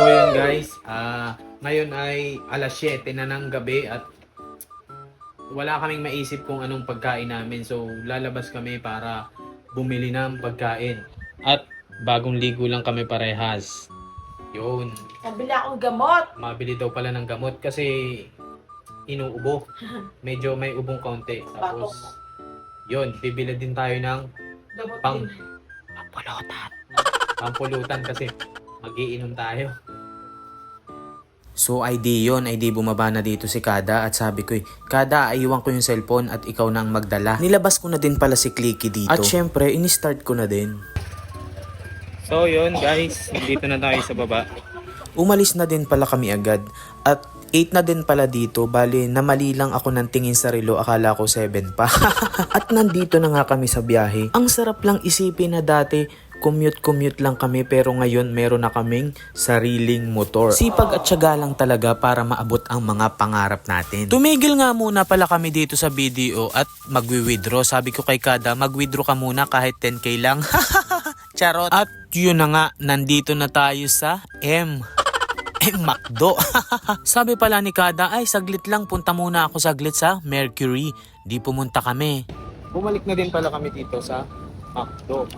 So yun guys, ah ngayon ay alas 7 na ng gabi at wala kaming maisip kung anong pagkain namin. So lalabas kami para bumili ng pagkain. At bagong ligo lang kami parehas. Yun. Nabili akong gamot. Mabili daw pala ng gamot kasi inuubo. Medyo may ubong kaunti. Tapos, yun, bibili din tayo ng Gamot Pang- din. pampulutan. Pampulutan kasi magiinom tayo. So ID yon ID bumaba na dito si Kada at sabi ko, Kada, ayuwan ko yung cellphone at ikaw na ang magdala. Nilabas ko na din pala si Clicky dito. At syempre, ini-start ko na din. So yun guys, dito na tayo sa baba. Umalis na din pala kami agad. At 8 na din pala dito, bali namali lang ako ng tingin sa relo, akala ko 7 pa. at nandito na nga kami sa biyahe. Ang sarap lang isipin na dati, commute-commute lang kami pero ngayon meron na kaming sariling motor. Sipag at syaga lang talaga para maabot ang mga pangarap natin. Tumigil nga muna pala kami dito sa video at magwi-withdraw. Sabi ko kay Kada, mag-withdraw ka muna kahit 10k lang. Charot. At yun na nga, nandito na tayo sa M. Eh, McDo. Sabi pala ni Kada, ay saglit lang, punta muna ako saglit sa Mercury. Di pumunta kami. Bumalik na din pala kami dito sa McDo.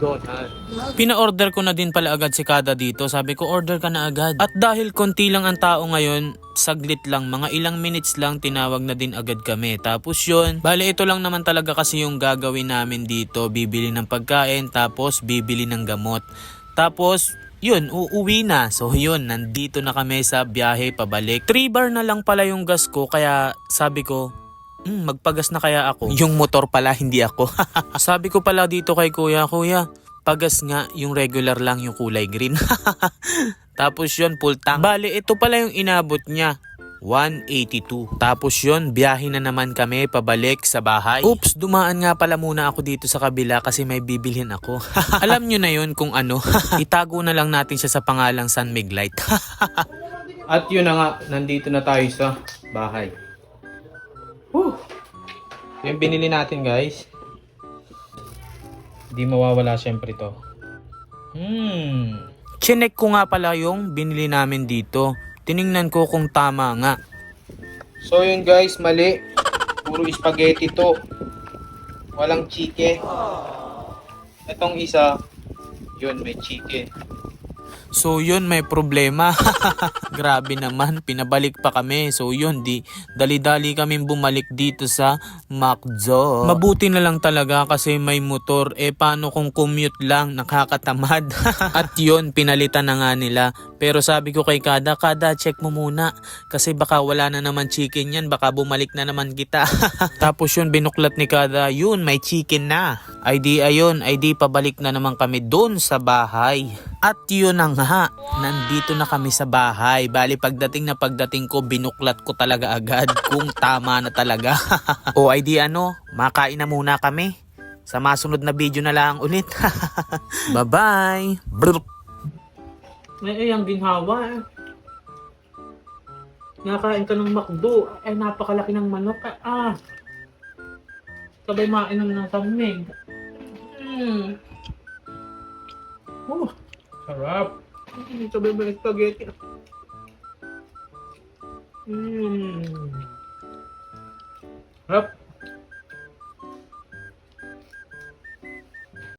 McDonald's. Pina-order ko na din pala agad si Kada dito. Sabi ko, order ka na agad. At dahil konti lang ang tao ngayon, saglit lang, mga ilang minutes lang, tinawag na din agad kami. Tapos yun, bali ito lang naman talaga kasi yung gagawin namin dito. Bibili ng pagkain, tapos bibili ng gamot. Tapos, yun, uuwi na. So yun, nandito na kami sa biyahe pabalik. 3 bar na lang pala yung gas ko, kaya sabi ko, Hmm, magpagas na kaya ako? Yung motor pala, hindi ako. Sabi ko pala dito kay kuya, kuya, pagas nga, yung regular lang yung kulay green. Tapos yun, full tank. Bale, ito pala yung inabot niya. 182. Tapos yun, biyahe na naman kami pabalik sa bahay. Oops, dumaan nga pala muna ako dito sa kabila kasi may bibilhin ako. Alam nyo na yun kung ano. Itago na lang natin siya sa pangalang San Miglite. At yun na nga, nandito na tayo sa bahay. Whew. Yung binili natin guys. Di mawawala syempre to. Hmm. Chinek ko nga pala yung binili namin dito. Tiningnan ko kung tama nga. So yun guys, mali. Puro spaghetti to. Walang chicken. Itong isa, yun may chicken. So yun, may problema. Grabe naman, pinabalik pa kami. So yun, di dali-dali kaming bumalik dito sa McDo. Mabuti na lang talaga kasi may motor. Eh paano kung commute lang, nakakatamad. At yun, pinalitan na nga nila. Pero sabi ko kay Kada, Kada, check mo muna. Kasi baka wala na naman chicken yan, baka bumalik na naman kita. Tapos yun, binuklat ni Kada, yun, may chicken na. Ay di ayun, ay di pabalik na naman kami doon sa bahay. At yun na nga, nandito na kami sa bahay. Bali pagdating na pagdating ko, binuklat ko talaga agad kung tama na talaga. o ay di ano, makain na muna kami. Sa masunod na video na lang ulit. Bye-bye! May iyang ginhawa eh. Nakain ka ng McDo. Ay, napakalaki ng manok. Ah. Sabay mainom ng samig. Mm. Oh, sarap. Mm, sabay may spaghetti. Mm. Sarap.